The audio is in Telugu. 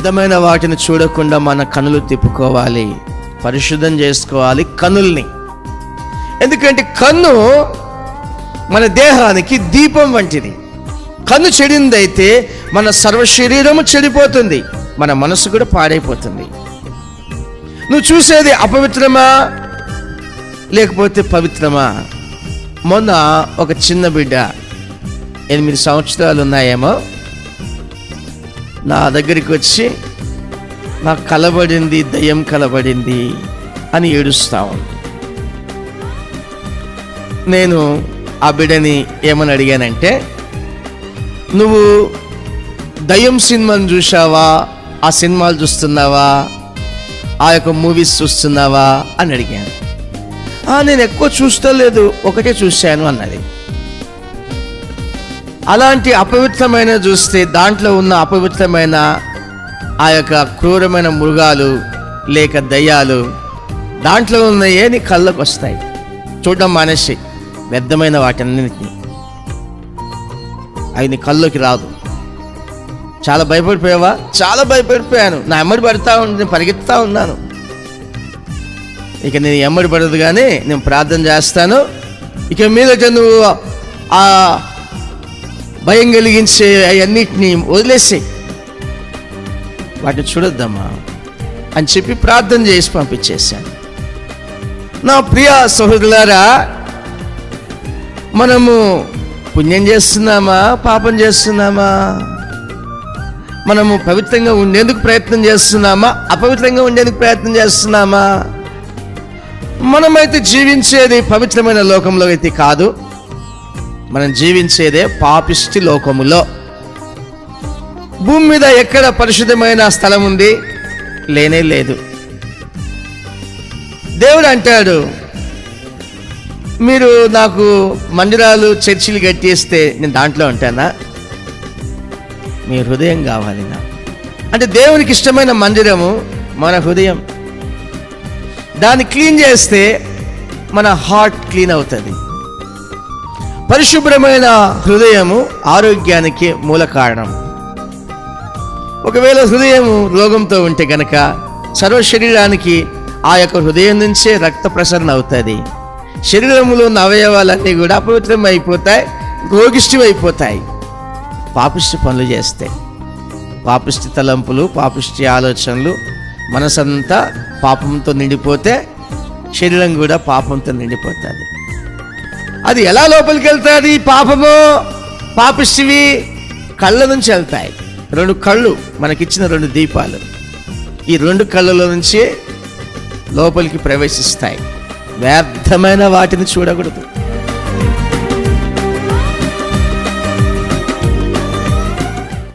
వ్యర్థమైన వాటిని చూడకుండా మన కనులు తిప్పుకోవాలి. పరిశుద్ధం చేసుకోవాలి కనుల్ని. ఎందుకంటే కన్ను మన దేహానికి దీపం వంటిది. కన్ను చెడిందైతే మన సర్వ శరీరము చెడిపోతుంది. మన మనసు కూడా పాడైపోతుంది. నువ్వు చూసేది అపవిత్రమా? లేకపోతే పవిత్రమా? మొన్న ఒక చిన్న బిడ్డ ఎనిమిది సంవత్సరాలు ఉన్నాయేమో నా దగ్గరికి వచ్చి నాకు కలబడింది దయ్యం కలబడింది అని ఏడుస్తా ఉంది. నేను ఆ బిడ్డని ఏమని అడిగానంటే నువ్వు దయ్యం సినిమాను చూసావా ఆ సినిమాలు చూస్తున్నావా? ఆ యొక్క మూవీస్ చూస్తున్నావా? అని అడిగాను. నేను ఎక్కువ చూస్తలేదు. ఒకటే చూశాను అన్నది. అలాంటి అపవిత్రమైన చూస్తే దాంట్లో ఉన్న అపవిత్రమైన ఆ యొక్క క్రూరమైన మృగాలు లేక దయ్యాలు దాంట్లో ఉన్న ఏ కళ్ళకు వస్తాయి. చూడడం మానేసి వ్యర్థమైన వాటన్నింటినీ. అవి నీ కళ్ళలోకి రాదు. చాలా భయపడిపోయావా? చాలా భయపడిపోయాను. నా ఎమ్మడి పడతా ఉండి నేను పరిగెత్తుతా ఉన్నాను. ఇక నేను ఎమ్మడి పడదు కానీ నేను ప్రార్థన చేస్తాను. ఇక మీద నువ్వు ఆ భయం కలిగించే అవన్నిటిని వదిలేసే. వాటిని చూడొద్దమ్మా అని చెప్పి ప్రార్థన చేసి పంపించేశాను. నా ప్రియ సహోదరులారా మనము పుణ్యం చేస్తున్నామా పాపం చేస్తున్నామా? మనము పవిత్రంగా ఉండేందుకు ప్రయత్నం చేస్తున్నామా అపవిత్రంగా ఉండేందుకు ప్రయత్నం చేస్తున్నామా? మనమైతే జీవించేది పవిత్రమైన లోకంలో అయితే కాదు. మనం జీవించేదే పాపిష్టి లోకములో. భూమి మీద ఎక్కడ పరిశుద్ధమైన స్థలం ఉంది? లేనే లేదు. దేవుడు అంటాడు మీరు నాకు మందిరాలు చర్చిలు కట్టేస్తే నేను దాంట్లో ఉంటానా? మీ హృదయం కావాలి నా. అంటే దేవునికి ఇష్టమైన మందిరము మన హృదయం. దాన్ని క్లీన్ చేస్తే మన హార్ట్ క్లీన్ అవుతుంది. పరిశుభ్రమైన హృదయము ఆరోగ్యానికి మూల కారణం. ఒకవేళ హృదయము రోగంతో ఉంటే గనక సర్వ శరీరానికి ఆ యొక్క హృదయం నుంచే రక్త ప్రసరణ అవుతుంది. శరీరంలో ఉన్న అవయవాలన్నీ కూడా అపవిత్రం అయిపోతాయి రోగిష్టి అయిపోతాయి పాపిష్టి పనులు చేస్తే పాపిష్టి తలంపులు పాపిష్టి ఆలోచనలు మనసంతా పాపంతో నిండిపోతే శరీరం కూడా పాపంతో నిండిపోతుంది. అది ఎలా లోపలికి వెళ్తుంది పాపము? పాపిష్టివి కళ్ళ నుంచి వెళ్తాయి. రెండు కళ్ళు మనకిచ్చిన రెండు దీపాలు. ఈ రెండు కళ్ళలో నుంచి లోపలికి ప్రవేశిస్తాయి. వ్యర్థమైన వాటిని చూడకూడదు.